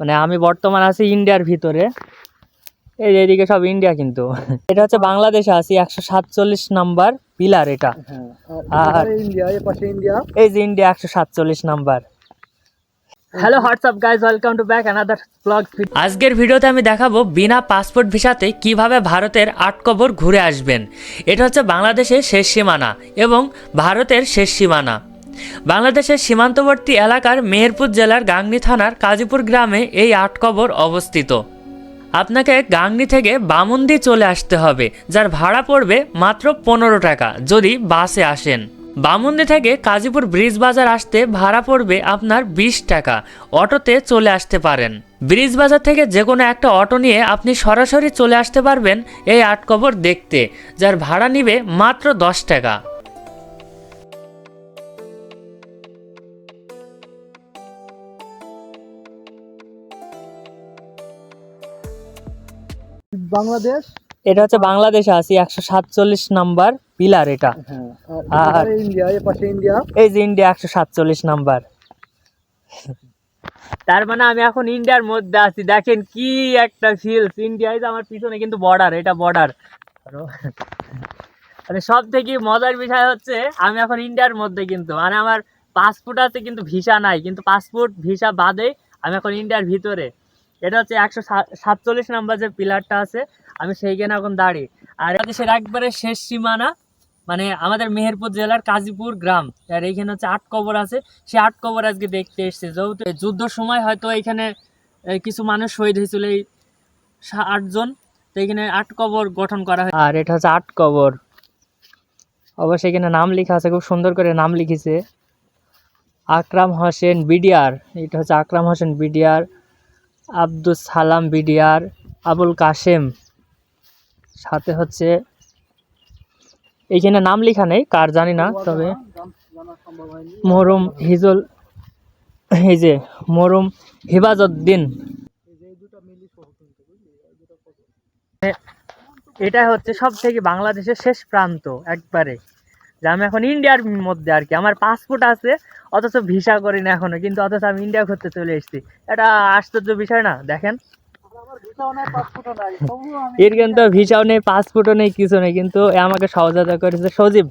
মানে আমি বর্তমান আছি ইন্ডিয়ার ভিতরে। এই যে এদিকে সব ইন্ডিয়া কিন্তু। এটা হচ্ছে বাংলাদেশে আছি একশো সাতচল্লিশ নাম্বার পিলার এটা। হ্যাঁ আর- এই যে ইন্ডিয়া একশো সাতচল্লিশ number. Hello WhatsApp guys welcome to back another blog আজকের ভিডিওতে আমি দেখাবো বিনা পাসপোর্ট ভিসাতে কীভাবে ভারতের আটকবর ঘুরে আসবেন। এটা হচ্ছে বাংলাদেশের শেষ সীমানা এবং ভারতের শেষ সীমানা। বাংলাদেশের সীমান্তবর্তী এলাকার মেহেরপুর জেলার গাংনী থানার কাজীপুর গ্রামে এই আটকবর অবস্থিত। আপনাকে গাংনি থেকে বামুন্দি চলে আসতে হবে, যার ভাড়া পড়বে মাত্র পনেরো টাকা, যদি বাসে আসেন। বামুন্দি থেকে কাজীপুর ব্রিজ বাজার আসতে ভাড়া পড়বে আপনার বিশ টাকা, অটোতে চলে আসতে পারেন। ব্রিজ বাজার থেকে যে কোনো একটা অটো নিয়ে আপনি সরাসরি চলে আসতে পারবেন এই আটকবর দেখতে, যার ভাড়া নিবে মাত্র দশ টাকা। বাংলাদেশ? এটা হচ্ছে বাংলাদেশে আছি একশো সাতচল্লিশ নাম্বার পিলার এটা। হ্যাঁ আর- ইন্ডিয়া এ পাশে ইন্ডিয়া? এই যে ইন্ডিয়া একশো সাতচল্লিশ নাম্বার। তার মানে আমি এখন ইন্ডিয়ার মধ্যে আছি। দেখেন কি একটা ফিলস ইন্ডিয়া এই যে আমার পিছনে কিন্তু বর্ডার এটা বর্ডার মানে সব থেকে মজার বিষয় হচ্ছে আমি এখন ইন্ডিয়ার মধ্যে কিন্তু। মানে আমার পাসপোর্ট আছে কিন্তু ভিসা নাই। কিন্তু পাসপোর্ট ভিসা বাদে আমি এখন ইন্ডিয়ার ভিতরে। এটা হচ্ছে একশো সাতচল্লিশ নাম্বার যে পিলারটা আছে, আমি সেইখানে এখন দাঁড়ি। আর দেশের একবারে শেষ সীমানা মানে আমাদের মেহেরপুর জেলার কাজীপুর গ্রাম। আর এইখানে হচ্ছে আট কবর আছে, সেই আট কবর আজকে দেখতে এসছে। যেহেতু এই যুদ্ধর সময় হয়তো এখানে কিছু মানুষ শহীদ হয়েছিল এই সা- আটজন, তো এখানে আট কবর গঠন করা হয়। আর এটা হচ্ছে আট কবর। অবশ্যই এখানে নাম লেখা আছে, খুব সুন্দর করে নাম লিখেছে। আকরাম হোসেন বিডিআর, এটা হচ্ছে আকরাম হোসেন বিডিআর। আব্দুল সালাম বিডিআর আবুল কাশেম। সাথে হচ্ছে এইখানে নাম লেখা নেই, কার জানি না, তবে মরুম হিজল, এই যে মরুম কত এটা হচ্ছে সব থেকে বাংলাদেশের শেষ প্রান্ত, একবারে। যে আমি এখন ইন্ডিয়ার মধ্যে আর কি। আমার পাসপোর্ট আছে অথচ ভিসা করি না এখনও কিন্তু অথচ আমি ইন্ডিয়া ঘুরতে চলে এসেছি। এটা আশ্চর্য বিষয় না দেখেন। এর কিন্তু ভিসাও নেই পাসপোর্টও নেই কিছু নেই কিন্তু আমাকে সহযোগিতা করেছে সজীব।